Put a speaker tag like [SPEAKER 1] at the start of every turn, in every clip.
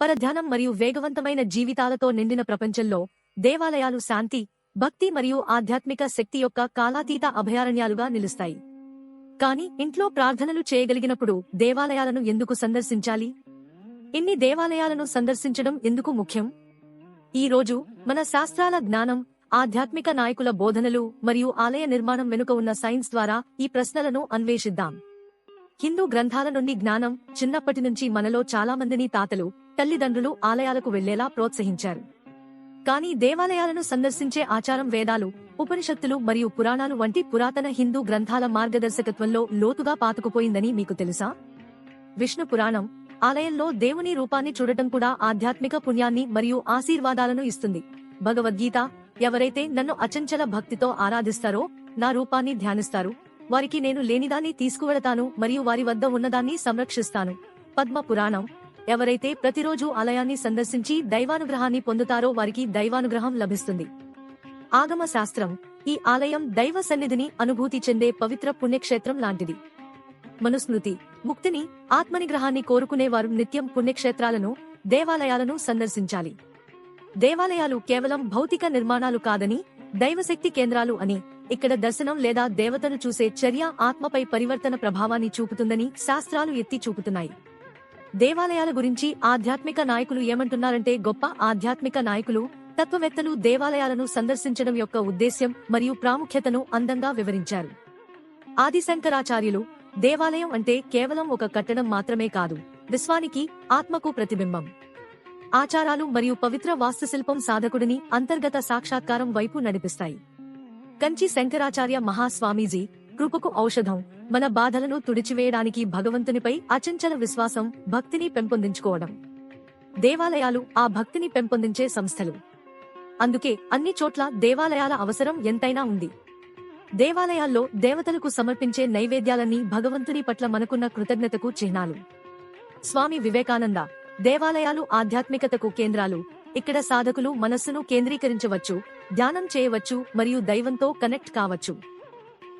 [SPEAKER 1] పరధ్యానం మరియు వేగవంతమైన జీవితాలతో నిండిన ప్రపంచంలో దేవాలయాలు శాంతి భక్తి మరియు ఆధ్యాత్మిక శక్తి యొక్క కాలాతీత అభయారణ్యాలుగా నిలుస్తాయి. కాని ఇంట్లో ప్రార్థనలు చేయగలిగినప్పుడు దేవాలయాలను ఎందుకు సందర్శించాలి? ఇన్ని దేవాలయాలను సందర్శించడం ఎందుకు ముఖ్యం? ఈ రోజు మన శాస్త్రాల జ్ఞానం ఆధ్యాత్మిక నాయకుల బోధనలు మరియు ఆలయ నిర్మాణం వెనుక ఉన్న సైన్స్ ద్వారా ఈ ప్రశ్నలను అన్వేషిద్దాం. హిందూ గ్రంథాల నుండి జ్ఞానం చిన్నప్పటి నుంచి మనలో చాలా మందిని తాతలు తల్లిదండ్రులు ఆలయాలకు వెళ్ళేలా ప్రోత్సహించారు. కానీ దేవాలయాలను సందర్శించే ఆచారం వేదాలు ఉపనిషత్తులు మరియు పురాణాలు వంటి పురాతన హిందూ గ్రంథాల మార్గదర్శకత్వంలో లోతుగా పాతుకుపోయిందని మీకు తెలుసా? విష్ణు పురాణం ఆలయంలో దేవుని రూపాన్ని చూడటం కూడా ఆధ్యాత్మిక పుణ్యాన్ని మరియు ఆశీర్వాదాలను ఇస్తుంది. భగవద్గీత ఎవరైతే నన్ను అచంచల భక్తితో ఆరాధిస్తారో నా రూపాన్ని ధ్యానిస్తారు. వారికి నేను లేనిదాన్ని తీసుకువెళతాను మరియు వారి వద్ద ఉన్నదాన్ని సంరక్షిస్తాను. పద్మ పురాణం ఎవరైతే ప్రతిరోజు ఆలయాన్ని సందర్శించి దైవానుగ్రహాన్ని పొందుతారో వారికి దైవానుగ్రహం లభిస్తుంది. ఆగమ శాస్త్రం ఈ ఆలయం దైవ సన్నిధిని అనుభూతి చెందే పవిత్ర పుణ్యక్షేత్రం లాంటిది. మనుస్మృతి ముక్తిని ఆత్మనిగ్రహాన్ని కోరుకునేవారు నిత్యం పుణ్యక్షేత్రాలను దేవాలయాలను సందర్శించాలి. దేవాలయాలు కేవలం భౌతిక నిర్మాణాలు కాదని దైవశక్తి కేంద్రాలు అని ఇక్కడ దర్శనం లేదా దేవతను చూసే చర్య ఆత్మపై పరివర్తన ప్రభావాన్ని చూపుతుందని శాస్త్రాలు ఎత్తి చూపుతున్నాయి. దేవాలయాల గురించి ఆధ్యాత్మిక నాయకులు ఏమంటున్నారంటే గొప్ప ఆధ్యాత్మిక నాయకులు తత్వవేత్తలు దేవాలయాలను సందర్శించడం యొక్క ఉద్దేశ్యం మరియు ప్రాముఖ్యతను అందంగా వివరించారు. ఆదిశంకరాచార్యులు దేవాలయం అంటే కేవలం ఒక కట్టడం మాత్రమే కాదు విశ్వానికి ఆత్మకు ప్రతిబింబం. ఆచారాలు మరియు పవిత్ర వాస్తుశిల్పం సాధకుడిని అంతర్గత సాక్షాత్కారం వైపు నడిపిస్తాయి. కంచి శంకరాచార్య మహాస్వామీజీ కృపకు ఔషధం. మన బాధలను తుడిచివేయడానికి భగవంతునిపై అచంచల విశ్వాసం భక్తిని పెంపొందించుకోవడం. దేవాలయాలు ఆ భక్తిని పెంపొందించే సంస్థలు. అందుకే అన్ని చోట్ల దేవాలయాల అవసరం ఎంతైనా ఉంది. దేవాలయాల్లో దేవతలకు సమర్పించే నైవేద్యాలన్నీ భగవంతుని పట్ల మనకున్న కృతజ్ఞతకు చిహ్నాలు. స్వామి వివేకానంద దేవాలయాలు ఆధ్యాత్మికతకు కేంద్రాలు. ఇక్కడ సాధకులు మనస్సును కేంద్రీకరించవచ్చు ధ్యానం చేయవచ్చు మరియు దైవంతో కనెక్ట్ కావచ్చు.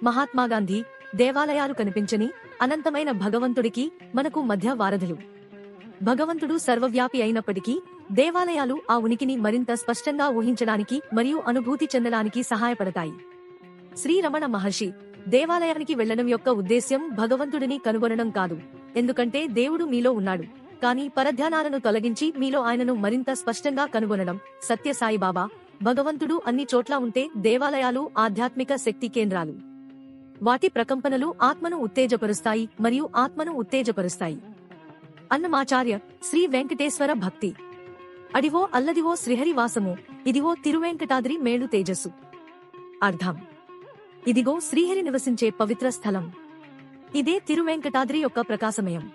[SPEAKER 1] మహాత్మాగాంధీ దేవాలయాలు కనిపించని అనంతమైన భగవంతుడికి మనకు మధ్య వారధులు. భగవంతుడు సర్వవ్యాపి అయినప్పటికీ దేవాలయాలు ఆ ఉనికిని మరింత స్పష్టంగా ఊహించడానికి మరియు అనుభూతి చెందడానికి సహాయపడతాయి. శ్రీరమణ మహర్షి దేవాలయానికి వెళ్ళడం యొక్క ఉద్దేశ్యం భగవంతుడిని కనుగొనడం కాదు. ఎందుకంటే దేవుడు మీలో ఉన్నాడు. కానీ పరధ్యానాలను తొలగించి మీలో ఆయనను మరింత స్పష్టంగా కనుగొనడం సత్య సాయిబాబా భగవంతుడు అన్ని చోట్ల ఉంటే దేవాలయాలు ఆధ్యాత్మిక శక్తి కేంద్రాలు. వాటి ప్రకంపనలు ఆత్మను ఉత్తేజపరుస్తాయి మరియు ఆత్మను ఉత్తేజపరుస్తాయి. అన్నమాచార్య శ్రీ వెంకటేశ్వర భక్తి. అడివో అల్లదివో శ్రీహరి వాసము ఇదివో తిరువెంకటాద్రి మేలు తేజస్సు. అర్థం. ఇదిగో శ్రీహరి నివసించే పవిత్ర స్థలం. ఇదే తిరువెంకటాద్రి యొక్క ప్రకాశమయం.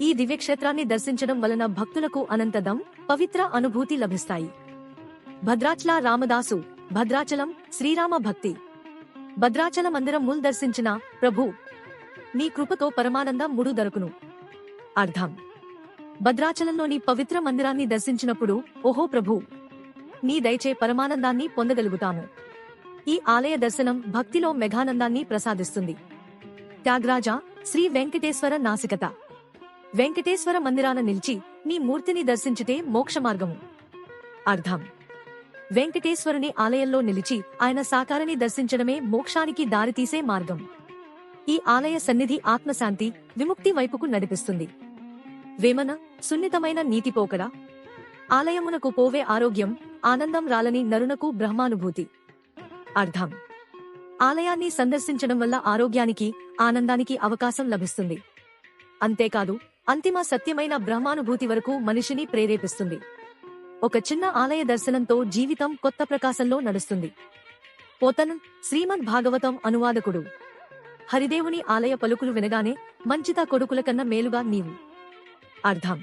[SPEAKER 1] ఈ దివ్యక్షేత్రాన్ని దర్శించడం వలన భక్తులకు అనంతదం పవిత్ర అనుభూతి లభిస్తాయి. భద్రాచల రామదాసు భద్రాచలం శ్రీరామ భక్తి భద్రాచల మందిరం ముల్ దర్శించిన ప్రభు నీ కృపతో పరమానంద ముడు దొరకును. అర్థం. భద్రాచలంలోని పవిత్ర మందిరాన్ని దర్శించినప్పుడు ఓహో ప్రభు నీ దయచే పరమానందాన్ని పొందగలుగుతాము. ఈ ఆలయ దర్శనం భక్తిలో మెఘానందాన్ని ప్రసాదిస్తుంది. త్యాగరాజ శ్రీ వెంకటేశ్వర నాసికత. వెంకటేశ్వర మందిరాన నిలిచి నీ మూర్తిని దర్శించితే మోక్ష మార్గము. అర్థం. వెంకటేశ్వరుని ఆలయంలో నిలిచి ఆయన సాకారని దర్శించడమే మోక్షానికి దారితీసే మార్గం. ఈ ఆలయ సన్నిధి ఆత్మశాంతి విముక్తి వైపుకు నడిపిస్తుంది. వేమన సున్నితమైన నీతిపోకడ ఆలయమునకు పోవే ఆరోగ్యం ఆనందం రాలని నరునకు బ్రహ్మానుభూతి. అర్థం ఆలయాన్ని సందర్శించడం వల్ల ఆరోగ్యానికి ఆనందానికి అవకాశం లభిస్తుంది. అంతేకాదు అంతిమ సత్యమైన బ్రహ్మానుభూతి వరకు మనిషిని ప్రేరేపిస్తుంది. ఒక చిన్న ఆలయ దర్శనంతో జీవితం కొత్త ప్రకాశంలో నడుస్తుంది. పోతన్ శ్రీమద్ భాగవతం అనువాదకుడు. హరిదేవుని ఆలయ పలుకులు వినగానే మంచిత కొడుకుల కన్నా మేలుగా నీవు. అర్థం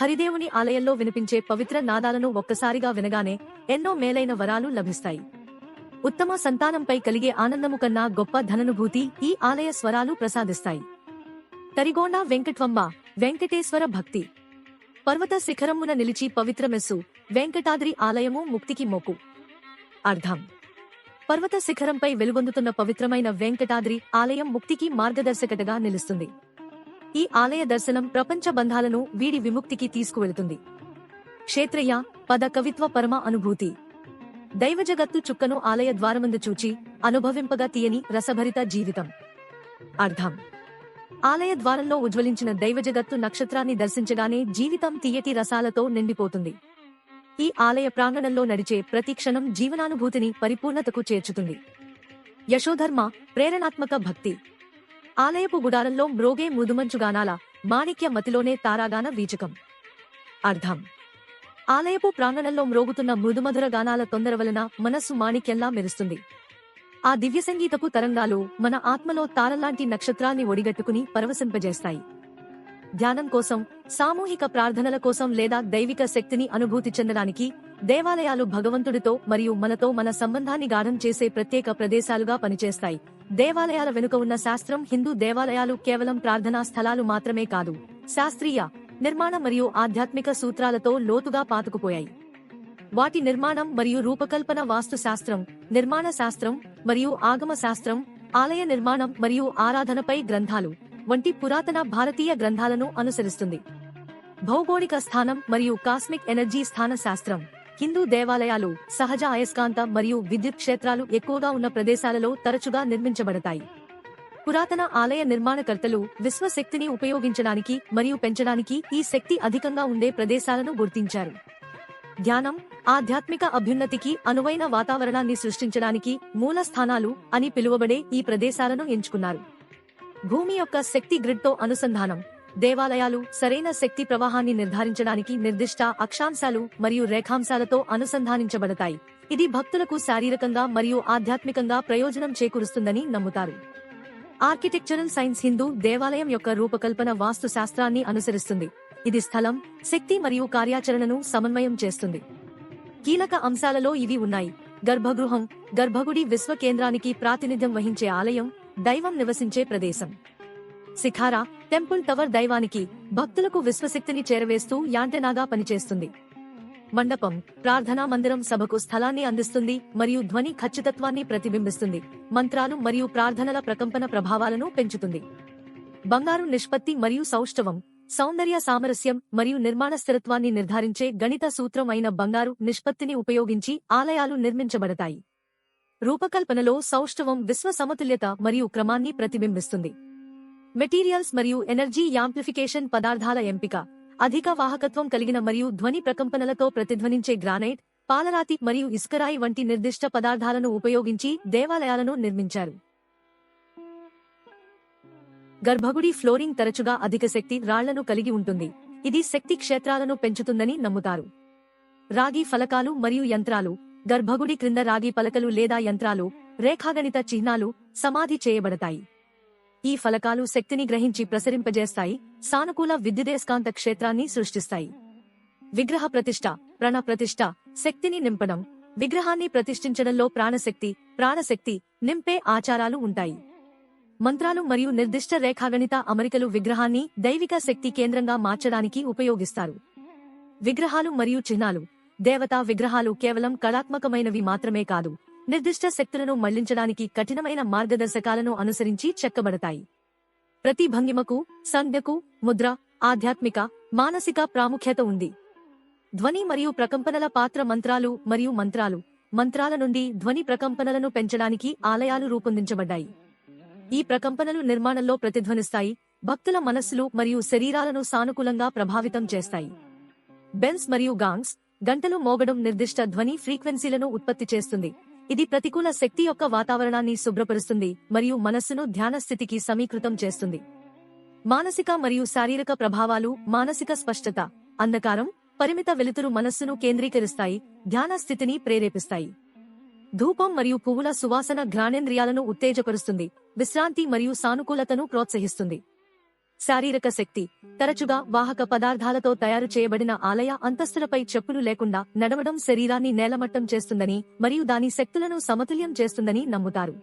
[SPEAKER 1] హరిదేవుని ఆలయంలో వినిపించే పవిత్ర నాదాలను ఒక్కసారిగా వినగానే ఎన్నో మేలైన వరాలు లభిస్తాయి. ఉత్తమ సంతానంపై కలిగే ఆనందము కన్నా గొప్ప ధననుభూతి ఈ ఆలయ స్వరాలు ప్రసాదిస్తాయి. తరిగోండ వెంకట్వంబ వెంకటేశ్వర భక్తి. పర్వత శిఖరమున నిలిచి పవిత్రమెస్సు వెంకటాద్రి ఆలయము ముక్తికి మొక్కు. అర్థం. పర్వత శిఖరంపై వెలుగొందుతున్న పవిత్రమైన వెంకటాద్రి ఆలయం ముక్తికి మార్గదర్శకతగా నిలుస్తుంది. ఈ ఆలయ దర్శనం ప్రపంచ బంధాలను వీడి విముక్తికి తీసుకువెళుతుంది. క్షేత్రయ్య పద కవిత్వ పరమ అనుభూతి. దైవజగత్తు చుక్కను ఆలయ ద్వారమందు చూచి అనుభవింపగా తీయని రసభరిత జీవితం. అర్థం. ఆలయ ద్వారంలో ఉజ్వలించిన దైవజగత్తు నక్షత్రాన్ని దర్శించగానే జీవితం తీయటి రసాలతో నిండిపోతుంది. ఈ ఆలయ ప్రాంగణంలో నడిచే ప్రతి క్షణం జీవనానుభూతిని పరిపూర్ణతకు చేర్చుతుంది. యశోధర్మ ప్రేరణాత్మక భక్తి. ఆలయపు గుడారంలో మ్రోగే మృదుమంచుగానాల మాణిక్య మతిలోనే తారాగాన వీచకం. అర్థం ఆలయపు ప్రాంగణంలో మ్రోగుతున్న మృదుమధుర గానాల తొందర వలన మనస్సు మాణిక్యంలా మెరుస్తుంది. ఆ దివ్య సంగీతపు తరంగాలు మన ఆత్మలో తారలాంటి నక్షత్రాన్ని ఒడిగట్టుకుని పరవశింపజేస్తాయి. ధ్యానం కోసం సామూహిక ప్రార్థనల కోసం లేదా దైవిక శక్తిని అనుభూతి చెందడానికి దేవాలయాలు భగవంతుడితో మరియు మనతో మన సంబంధాన్ని గాఢం చేసే ప్రత్యేక ప్రదేశాలుగా పనిచేస్తాయి. దేవాలయాల వెనుక ఉన్న శాస్త్రం హిందూ దేవాలయాలు కేవలం ప్రార్థనా స్థలాలు మాత్రమే కాదు శాస్త్రీయ నిర్మాణ మరియు ఆధ్యాత్మిక సూత్రాలతో లోతుగా పాతుకుపోయాయి. వాటి నిర్మాణం మరియు రూపకల్పన వాస్తు శాస్త్రం నిర్మాణ శాస్త్రం మరియు ఆగమ శాస్త్రం ఆలయ నిర్మాణం మరియు ఆరాధనపై గ్రంథాలు వంటి పురాతన భారతీయ గ్రంథాలను అనుసరిస్తుంది. భౌగోళిక స్థానం మరియు కాస్మిక్ ఎనర్జీ స్థాన శాస్త్రం హిందూ దేవాలయాలు సహజ అయస్కాంత మరియు విద్యుత్ క్షేత్రాలు ఎక్కువగా ఉన్న ప్రదేశాలలో తరచుగా నిర్మించబడతాయి. పురాతన ఆలయ నిర్మాణకర్తలు విశ్వశక్తిని ఉపయోగించడానికి మరియు పెంచడానికి ఈ శక్తి అధికంగా ఉండే ప్రదేశాలను గుర్తించారు. ధ్యానం ఆధ్యాత్మిక అభ్యున్నతికి అనువైన వాతావరణాన్ని సృష్టించడానికి మూల స్థానాలు అని పిలువబడే ఈ ప్రదేశాలను ఎంచుకున్నారు. భూమి యొక్క శక్తి గ్రిడ్తో అనుసంధానం దేవాలయాలు సరైన శక్తి ప్రవాహాన్ని నిర్ధారించడానికి నిర్దిష్ట అక్షాంశాలు మరియు రేఖాంశాలతో అనుసంధానించబడతాయి. ఇది భక్తులకు శారీరకంగా మరియు ఆధ్యాత్మికంగా ప్రయోజనం చేకూరుస్తుందని నమ్ముతారు. ఆర్కిటెక్చరల్ సైన్స్ హిందూ దేవాలయం యొక్క రూపకల్పన వాస్తు శాస్త్రాన్ని అనుసరిస్తుంది. ఇది స్థలం శక్తి మరియు కార్యాచరణను సమన్వయం చేస్తుంది. కీలక అంశాలలో ఇవి ఉన్నాయి. గర్భగృహం గర్భగుడి విశ్వ కేంద్రానికి ప్రాతినిధ్యం వహించే ఆలయం దైవం నివసించే ప్రదేశం. శిఖారా టెంపుల్ టవర్ దైవానికి భక్తులకు విశ్వశక్తిని చేరవేస్తూ యాంటెనాగా పనిచేస్తుంది. మండపం ప్రార్థనా మందిరం సభకు స్థలాన్ని అందిస్తుంది మరియు ధ్వని ఖచ్చితత్వాన్ని ప్రతిబింబిస్తుంది. మంత్రాలు మరియు ప్రార్థనల ప్రకంపన ప్రభావాలను పెంచుతుంది. బంగారు నిష్పత్తి మరియు సౌష్ఠవం సౌందర్య సామరస్యం మరియు నిర్మాణ స్థిరత్వాన్ని నిర్ధారించే గణిత సూత్రం అయిన బంగారు నిష్పత్తిని ఉపయోగించి ఆలయాలు నిర్మించబడతాయి. రూపకల్పనలో సౌష్ఠవం విశ్వ సమతుల్యత మరియు క్రమాన్ని ప్రతిబింబిస్తుంది. మెటీరియల్స్ మరియు ఎనర్జీ యాంప్లిఫికేషన్ పదార్థాల ఎంపిక అధిక వాహకత్వం కలిగిన మరియు ధ్వని ప్రకంపనలతో ప్రతిధ్వనించే గ్రానైట్ పాలరాతి మరియు ఇస్కరాయి వంటి నిర్దిష్ట పదార్థాలను ఉపయోగించి దేవాలయాలను నిర్మించారు. గర్భగుడి ఫ్లోరింగ్ తరచుగా అధిక శక్తి రాళ్ళను కలిగి ఉంటుంది. ఇది శక్తి క్షేత్రాలను పెంచుతుందని నమ్ముతారు. రాగి ఫలకాలు మరియు యంత్రాలు గర్భగుడి క్రింద రాగి పలకలు లేదా యంత్రాలు రేఖాగణిత చిహ్నాలు సమాధి చేయబడతాయి. ఈ ఫలకాలు శక్తిని గ్రహించి ప్రసరింపజేస్తాయి సానుకూల విద్యుదేస్కాంత క్షేత్రాన్ని సృష్టిస్తాయి. విగ్రహ ప్రతిష్ట ప్రణ్ ప్రతిష్ట శక్తిని నింపడం విగ్రహాన్ని ప్రతిష్ఠించడంలో ప్రాణశక్తి ప్రాణశక్తి నింపే ఆచారాలు ఉంటాయి. మంత్రాలు మరియు నిర్దిష్ట రేఖాగణిత అమరికలు విగ్రహాన్ని దైవిక శక్తి కేంద్రంగా మార్చడానికి ఉపయోగిస్తారు. విగ్రహాలు మరియు చిహ్నాలు దేవతా విగ్రహాలు కేవలం కళాత్మకమైనవి మాత్రమే కాదు నిర్దిష్ట శక్తులను మళ్ళించడానికి కఠినమైన మార్గదర్శకాలను అనుసరించి చెక్కబడతాయి. ప్రతి భంగిమకు సంజ్ఞకు ముద్ర ఆధ్యాత్మిక మానసిక ప్రాముఖ్యత ఉంది. ధ్వని మరియు ప్రకంపనల పాత్ర మంత్రాలు మరియు మంత్రాలు మంత్రాల నుండి ధ్వని ప్రకంపనలను పెంచడానికి ఆలయాలు రూపొందించబడ్డాయి. ఈ ప్రకంపనలు నిర్మాణంలో ప్రతిధ్వనిస్తాయి భక్తుల మనస్సులు మరియు శరీరాలను సానుకూలంగా ప్రభావితం చేస్తాయి. బెన్స్ మరియు గాంగ్స్ గంటలు మోగడం నిర్దిష్ట ధ్వని ఫ్రీక్వెన్సీలను ఉత్పత్తి చేస్తుంది. ఇది ప్రతికూల శక్తి యొక్క వాతావరణాన్ని శుభ్రపరుస్తుంది మరియు మనస్సును ధ్యాన స్థితికి సమీకృతం చేస్తుంది. మానసిక మరియు శారీరక ప్రభావాలు మానసిక స్పష్టత అంధకారం పరిమిత వెలుతురు మనస్సును కేంద్రీకరిస్తాయి ధ్యాన స్థితిని ప్రేరేపిస్తాయి. ధూపం మరియు పువ్వుల సువాసన ఘ్రాణేంద్రియాలను ఉత్తేజపరుస్తుంది విశ్రాంతి మరియు సానుకూలతను ప్రోత్సహిస్తుంది. శారీరక శక్తి తరచుగా వాహక పదార్థాలతో తయారు చేయబడిన ఆలయ అంతస్తులపై చెప్పులు లేకుండా నడవడం శరీరాన్ని నేలమట్టం చేస్తుందని మరియు దాని శక్తులను సమతుల్యం చేస్తుందని నమ్ముతారు.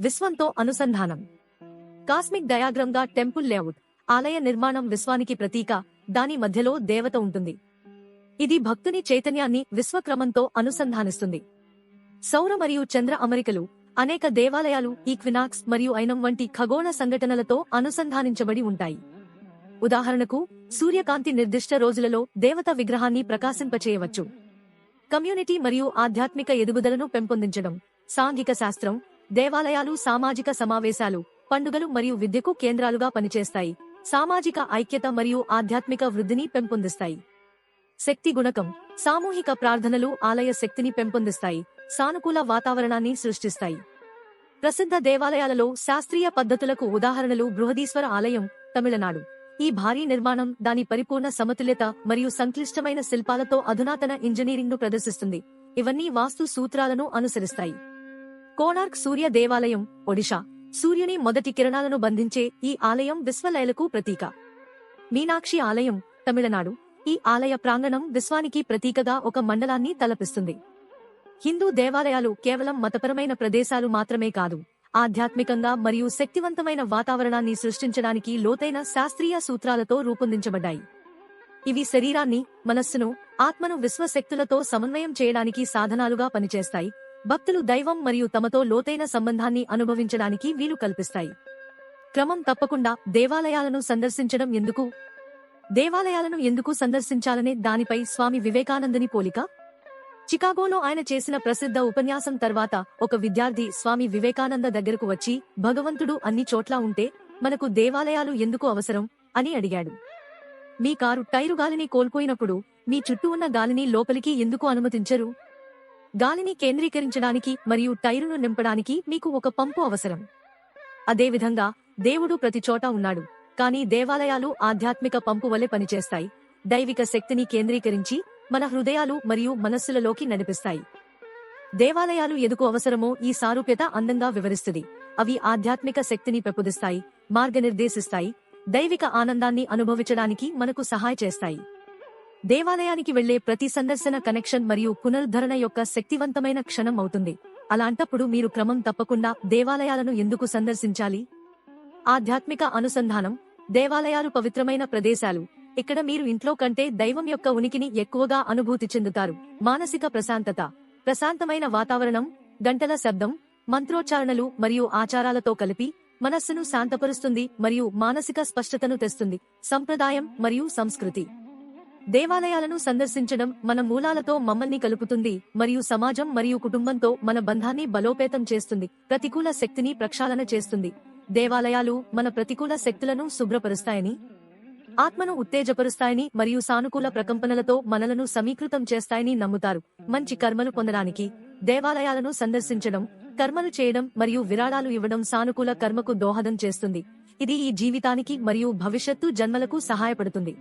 [SPEAKER 1] విశ్వంతో అనుసంధానం. కాస్మిక్ డయాగ్రంగా టెంపుల్ లేఅవుట్ ఆలయ నిర్మాణం విశ్వానికి ప్రతీక దాని మధ్యలో దేవత ఉంటుంది. ఇది భక్తుని చైతన్యాన్ని విశ్వక్రమంతో అనుసంధానిస్తుంది. సౌర మరియు చంద్ర అమరికలు అనేక దేవాలయాలు ఈక్వినాక్స్ మరియు ఐనం వంటి ఖగోళ సంఘటనలతో అనుసంధానించబడి ఉంటాయి. ఉదాహరణకు సూర్యకాంతి నిర్దిష్ట రోజులలో దేవత విగ్రహాన్ని ప్రకాశింపచేయవచ్చు. కమ్యూనిటీ మరియు ఆధ్యాత్మిక ఎదుగుదలను పెంపొందించడం సాంఘిక శాస్త్రం దేవాలయాలు సామాజిక సమావేశాలు పండుగలు మరియు విద్యకు కేంద్రాలుగా పనిచేస్తాయి. సామాజిక ఐక్యత మరియు ఆధ్యాత్మిక వృద్ధిని పెంపొందిస్తాయి. శక్తి గుణకం. సామూహిక ప్రార్థనలు ఆలయ శక్తిని పెంపొందిస్తాయి. సానుకూల వాతావరణాన్ని సృష్టిస్తాయి. ప్రసిద్ధ దేవాలయాలలో శాస్త్రీయ పద్ధతులకు ఉదాహరణలు బృహదీశ్వర ఆలయం తమిళనాడు. ఈ భారీ నిర్మాణం దాని పరిపూర్ణ సమతుల్యత మరియు సంక్లిష్టమైన శిల్పాలతో అధునాతన ఇంజనీరింగ్ను ప్రదర్శిస్తుంది. ఇవన్నీ వాస్తు సూత్రాలను అనుసరిస్తాయి. కోణార్క్ సూర్య దేవాలయం ఒడిషా సూర్యుని మొదటి కిరణాలను బంధించే ఈ ఆలయం విశ్వలయలకు ప్రతీక. మీనాక్షి ఆలయం తమిళనాడు. ఈ ఆలయ ప్రాంగణం విశ్వానికి ప్రతీకగా ఒక మండలాన్ని తలపిస్తుంది. హిందూ దేవాలయాలు కేవలం మతపరమైన ప్రదేశాలు మాత్రమే కాదు ఆధ్యాత్మికంగా మరియు శక్తివంతమైన వాతావరణాన్ని సృష్టించడానికి లోతైన శాస్త్రీయ సూత్రాలతో రూపొందించబడ్డాయి. ఇవి శరీరాన్ని మనస్సును ఆత్మను విశ్వశక్తులతో సమన్వయం చేయడానికి సాధనాలుగా పనిచేస్తాయి. భక్తులు దైవం మరియు తమతో లోతైన సంబంధాన్ని అనుభవించడానికి వీలు కల్పిస్తాయి. క్రమం తప్పకుండా దేవాలయాలను సందర్శించడం ఎందుకు? దేవాలయాలను ఎందుకు సందర్శించాలనే దానిపై స్వామి వివేకానందని పోలిక? చికాగోలో ఆయన చేసిన ప్రసిద్ధ ఉపన్యాసం తర్వాత ఒక విద్యార్థి స్వామి వివేకానంద దగ్గరకు వచ్చి భగవంతుడు అన్ని చోట్ల ఉంటే మనకు దేవాలయాలు ఎందుకు అవసరం? అని అడిగాడు. మీ కారు టైరు గాలిని కోల్పోయినప్పుడు మీ చుట్టూ ఉన్న గాలిని లోపలికి ఎందుకు అనుమతించరు? గాలిని కేంద్రీకరించడానికి మరియు టైరును నింపడానికి మీకు ఒక పంపు అవసరం. అదేవిధంగా దేవుడు ప్రతి చోట ఉన్నాడు. కానీ దేవాలయాలు ఆధ్యాత్మిక పంపు వలె పనిచేస్తాయి. దైవిక శక్తిని కేంద్రీకరించి మన హృదయాలు మరియు మనస్సులలోకి నడిపిస్తాయి. దేవాలయాలు ఎందుకు అవసరమో ఈ సారూప్యత అందంగా వివరిస్తుంది. అవి ఆధ్యాత్మిక శక్తిని పెంపొదిస్తాయి మార్గనిర్దేశిస్తాయి దైవిక ఆనందాన్ని అనుభవించడానికి మనకు సహాయ చేస్తాయి. దేవాలయానికి వెళ్ళే ప్రతి సందర్శన కనెక్షన్ మరియు పునరుద్ధరణ యొక్క శక్తివంతమైన క్షణం అవుతుంది. అలాంటప్పుడు మీరు క్రమం తప్పకుండా దేవాలయాలను ఎందుకు సందర్శించాలి? ఆధ్యాత్మిక అనుసంధానం దేవాలయాలు పవిత్రమైన ప్రదేశాలు. ఇక్కడ మీరు ఇంట్లో కంటే దైవం యొక్క ఉనికిని ఎక్కువగా అనుభూతి చెందుతారు. మానసిక ప్రశాంతత ప్రశాంతమైన వాతావరణం గంటల శబ్దం మంత్రోచ్చారణలు మరియు ఆచారాలతో కలిపి మనస్సును శాంతపరుస్తుంది మరియు మానసిక స్పష్టతను తెస్తుంది. సంప్రదాయం మరియు సంస్కృతి. దేవాలయాలను సందర్శించడం మన మూలాలతో మమ్మల్ని కలుపుతుంది మరియు సమాజం మరియు కుటుంబంతో మన బంధాన్ని బలోపేతం చేస్తుంది. ప్రతికూల శక్తిని ప్రక్షాళన చేస్తుంది. దేవాలయాలు మన ప్రతికూల శక్తులను శుభ్రపరుస్తాయని ఆత్మను ఉత్తేజపరుస్తాయని మరియు సానుకూల ప్రకంపనలతో మనలను సమీకృతం చేస్తాయని నమ్ముతారు. మంచి కర్మలు పొందడానికి దేవాలయాలను సందర్శించడం కర్మలు చేయడం మరియు విరాళాలు ఇవ్వడం సానుకూల కర్మకు దోహదం చేస్తుంది. ఇది ఈ జీవితానికి మరియు భవిష్యత్తు జన్మలకు సహాయపడుతుంది.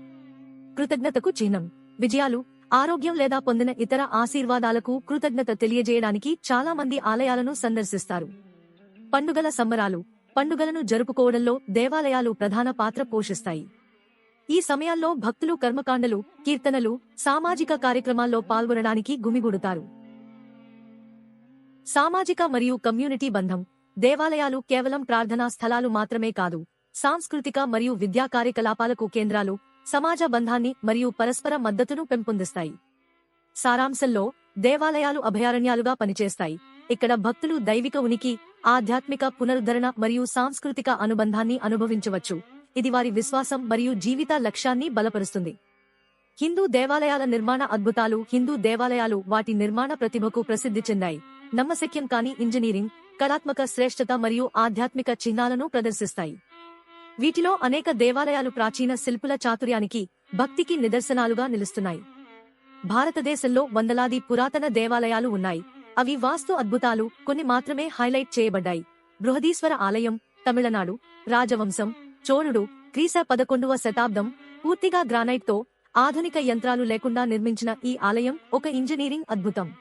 [SPEAKER 1] కృతజ్ఞతకు చిహ్నం. విజయాలు ఆరోగ్యం లేదా పొందిన ఇతర ఆశీర్వాదాలకు కృతజ్ఞత తెలియజేయడానికి చాలా మంది ఆలయాలను సందర్శిస్తారు. పండుగల సంబరాలు పండుగలను జరుపుకోవడంలో దేవాలయాలు ప్రధాన పాత్ర పోషిస్తాయి. ఈ సమయాల్లో భక్తులు కర్మకాండలు కీర్తనలు సామాజిక కార్యక్రమాల్లో పాల్గొనడానికి గుమిగూడుతారు. సామాజిక మరియు కమ్యూనిటీ బంధం. దేవాలయాలు కేవలం ప్రార్థనా స్థలాలు మాత్రమే కాదు సాంస్కృతిక మరియు విద్యా కార్యకలాపాలకు కేంద్రాలు సమాజ బంధాన్ని మరియు పరస్పర మద్దతును పెంపొందిస్తాయి. సారాంశంలో దేవాలయాలు అభయారణ్యాలుగా పనిచేస్తాయి. ఇక్కడ భక్తులు దైవిక ఉనికి ఆధ్యాత్మిక పునరుద్ధరణ మరియు సాంస్కృతిక అనుబంధాన్ని అనుభవించవచ్చు. ఇది వారి విశ్వాసం మరియు జీవిత లక్ష్యాన్ని బలపరుస్తుంది. హిందూ దేవాలయాల నిర్మాణ అద్భుతాలు హిందూ దేవాలయాలు వాటి నిర్మాణ ప్రతిభకు ప్రసిద్ధి చెందాయి. నమ్మశక్యం కాని ఇంజనీరింగ్ కళాత్మక శ్రేష్ఠత మరియు ఆధ్యాత్మిక చిహ్నాలను ప్రదర్శిస్తాయి. వీటిలో అనేక దేవాలయాలు ప్రాచీన శిల్పుల చాతుర్యానికి భక్తికి నిదర్శనాలుగా నిలుస్తున్నాయి. భారతదేశంలో వందలాది పురాతన దేవాలయాలు ఉన్నాయి. అవి వాస్తు అద్భుతాలు కొన్ని మాత్రమే హైలైట్ చేయబడ్డాయి. బృహదీశ్వర ఆలయం తమిళనాడు రాజవంశం చోళుడు క్రీస పదకొండవ శతాబ్దం పూర్తిగా గ్రానైట్తో ఆధునిక యంత్రాలు లేకుండా నిర్మించిన ఈ ఆలయం ఒక ఇంజనీరింగ్ అద్భుతం.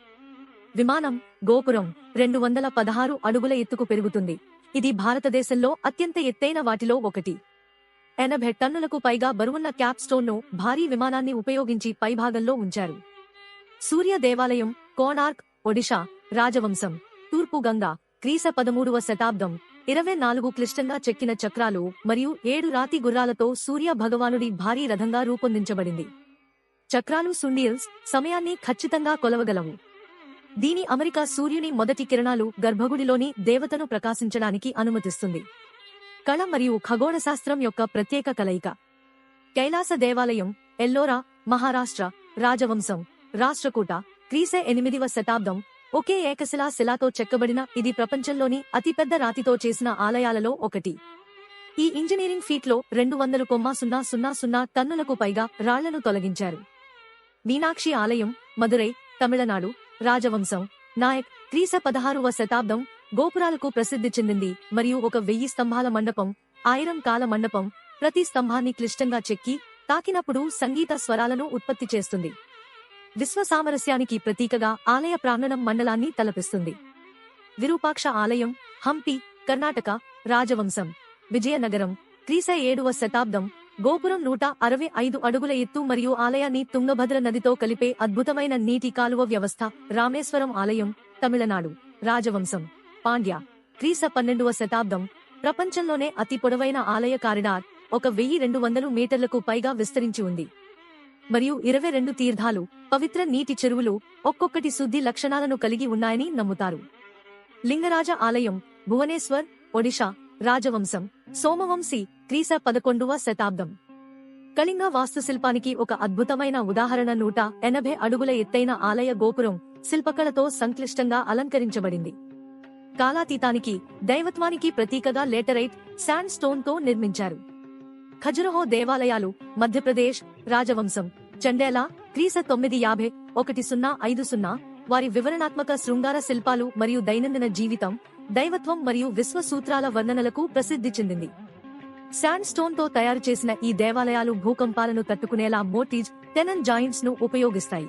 [SPEAKER 1] విమానం గోపురం రెండు వందల పదహారు అడుగుల ఎత్తుకు పెరుగుతుంది. ఇది భారతదేశంలో అత్యంత ఎత్తైన వాటిలో ఒకటి. ఎనభై టన్నులకు పైగా బరువున్న క్యాప్ స్టోన్ను భారీ విమానాన్ని ఉపయోగించి పైభాగంలో ఉంచారు. సూర్య దేవాలయం కోణార్క్ ఒడిషా రాజవంశం తూర్పు గంగా క్రీస పదమూడవ శతాబ్దం ఇరవై నాలుగు క్లిష్టంగా చెక్కిన చక్రాలు మరియు ఏడు రాతి గుర్రాలతో సూర్య భగవానుడి భారీ రథంగా రూపొందించబడింది. చక్రాలు సుండీల్స్ సమయాన్ని ఖచ్చితంగా కొలవగలవు. దీని అమెరికా సూర్యుని మొదటి కిరణాలు గర్భగుడిలోని దేవతను ప్రకాశించడానికి అనుమతిస్తుంది. కళ మరియు ఖగోళశాస్త్రం యొక్క ప్రత్యేక కలయిక. కైలాస దేవాలయం ఎల్లోరా మహారాష్ట్ర రాజవంశం రాష్ట్రకూట క్రీసే ఎనిమిదివ శతాబ్దం. ఒకే ఏకశిలా శిలాతో చెక్కబడిన ఇది ప్రపంచంలోని అతిపెద్ద రాతితో చేసిన ఆలయాలలో ఒకటి. ఈ ఇంజనీరింగ్ ఫీట్లో రెండు వందల కొమ్మ సున్నా సున్నా సున్నా టన్నులకు పైగా రాళ్ళను తొలగించారు. మీనాక్షి ఆలయం మదురై తమిళనాడు రాజవంశం నాయక్ క్రీస పదహారవ శతాబ్దం గోపురాలకు ప్రసిద్ధి చెందింది మరియు ఒక వెయ్యి స్తంభాల మండపం ఆయిరం కాల మండపం ప్రతి స్తంభాన్ని క్లిష్టంగా చెక్కి తాకినప్పుడు సంగీత స్వరాలను ఉత్పత్తి చేస్తుంది. విశ్వ సామరస్యానికి ప్రతీకగా ఆలయ ప్రాంగణం మండలాన్ని తలపిస్తుంది. విరూపాక్ష ఆలయం హంపి కర్ణాటక రాజవంశం విజయనగరం క్రీస ఏడవ శతాబ్దం గోపురం నూట అరవై ఐదు అడుగుల ఎత్తు మరియు ఆలయాన్ని తుంగభద్ర నదితో కలిపే అద్భుతమైన నీటి కాలువ వ్యవస్థ రామేశ్వరం ఆలయం తమిళనాడు రాజవంశం పాండ్య క్రీస పన్నెండవ శతాబ్దం ప్రపంచంలోనే అతి పొడవైన ఆలయ కారిడార్ ఒక వెయ్యి రెండు వందలు మీటర్లకు పైగా విస్తరించి ఉంది. మరియు ఇరవై రెండు తీర్థాలు పవిత్ర నీటి చెరువులు ఒక్కొక్కటి శుద్ధి లక్షణాలను కలిగి ఉన్నాయని నమ్ముతారు. లింగరాజ ఆలయం భువనేశ్వర్ ఒడిషా రాజవంశం సోమవంశీ క్రీస పదకొండవ శతాబ్దం. కళింగ వాస్తుశిల్పానికి ఒక అద్భుతమైన ఉదాహరణ నూట ఎనభై అడుగుల ఎత్తైన ఆలయ గోపురం శిల్పకళతో సంక్లిష్టంగా అలంకరించబడింది. కాలాతీతానికి దైవత్వానికి ప్రతీకగా లేటరైట్ శాండ్ స్టోన్తో నిర్మించారు. ఖజురహో దేవాలయాలు మధ్యప్రదేశ్ రాజవంశం చండేలా క్రీస తొమ్మిది యాభై ఒకటి సున్నా ఐదు సున్నా వారి వివరణాత్మక శృంగార శిల్పాలు మరియు దైనందిన జీవితం దైవత్వం మరియు విశ్వ సూత్రాల వర్ణనలకు ప్రసిద్ధి చెందింది. శాండ్ స్టోన్తో తయారు చేసిన ఈ దేవాలయాలు భూకంపాలను తట్టుకునేలా మోటీజ్ టెనన్ జాయింట్స్ను ఉపయోగిస్తాయి.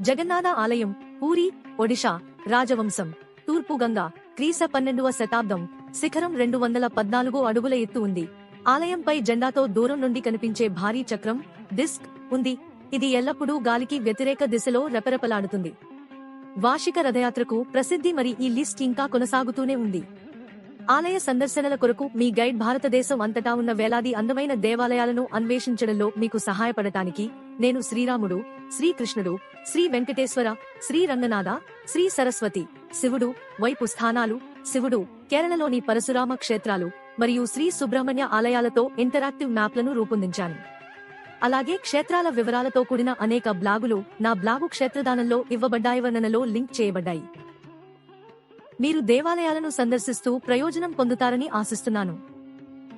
[SPEAKER 1] జగన్నాథ ఆలయం పూరి ఒడిషా రాజవంశం తూర్పు గంగా క్రీస పన్నెండవ శతాబ్దం శిఖరం రెండు వందల పద్నాలుగు అడుగుల ఎత్తు ఉంది. ఆలయంపై జెండాతో దూరం నుండి కనిపించే భారీ చక్రం డిస్క్ ఉంది. ఇది ఎల్లప్పుడూ గాలికి వ్యతిరేక దిశలో రెపరెపలాడుతుంది. వార్షిక రథయాత్రకు ప్రసిద్ధి మరి ఈ లిస్ట్ ఇంకా కొనసాగుతూనే ఉంది. ఆలయ సందర్శనల కొరకు మీ గైడ్ భారతదేశం అంతటా ఉన్న వేలాది అందమైన దేవాలయాలను అన్వేషించడంలో మీకు సహాయపడటానికి నేను శ్రీరాముడు శ్రీకృష్ణుడు శ్రీ వెంకటేశ్వర శ్రీ రంగనాథ శ్రీ సరస్వతి శివుడు వైపు స్థానాలు శివుడు కేరళలోని పరశురామ క్షేత్రాలు మరియు శ్రీ సుబ్రహ్మణ్య ఆలయాలతో ఇంటరాక్టివ్ మ్యాప్లను రూపొందించాను. అలాగే క్షేత్రాల వివరాలతో కూడిన అనేక బ్లాగులు నా బ్లాగు క్షేత్రదానంలో ఇవ్వబడ్డాయివర్ణనలో లింక్ చేయబడ్డాయి. మీరు దేవాలయాలను సందర్శిస్తూ ప్రయోజనం పొందుతారని ఆశిస్తున్నాను.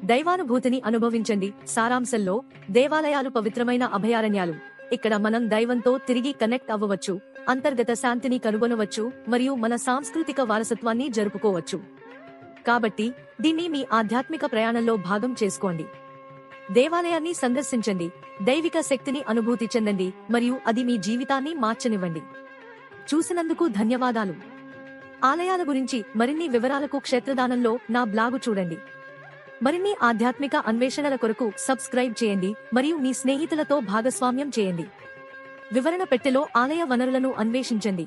[SPEAKER 1] దైవానుభూతిని అనుభవించండి. సారాంశంలో దేవాలయాలు పవిత్రమైన అభయారణ్యాలు. ఇక్కడ మనం దైవంతో తిరిగి కనెక్ట్ అవ్వవచ్చు అంతర్గత శాంతిని కనుగొనవచ్చు మరియు మన సాంస్కృతిక వారసత్వాన్ని జరుపుకోవచ్చు. కాబట్టి దీన్ని మీ ఆధ్యాత్మిక ప్రయాణంలో భాగం చేసుకోండి. దేవాలయాన్ని సందర్శించండి. దైవిక శక్తిని అనుభూతి చెందండి మరియు అది మీ జీవితాన్ని మార్చనివ్వండి. చూసినందుకు ధన్యవాదాలు. ఆలయాల గురించి మరిన్ని వివరాలకు క్షేత్రదానంలో నా బ్లాగు చూడండి. మరిన్ని ఆధ్యాత్మిక అన్వేషణల కొరకు సబ్స్క్రైబ్ చేయండి మరియు మీ స్నేహితులతో భాగస్వామ్యం చేయండి. వివరణ పెట్టెలో ఆలయ వనరులను అన్వేషించండి.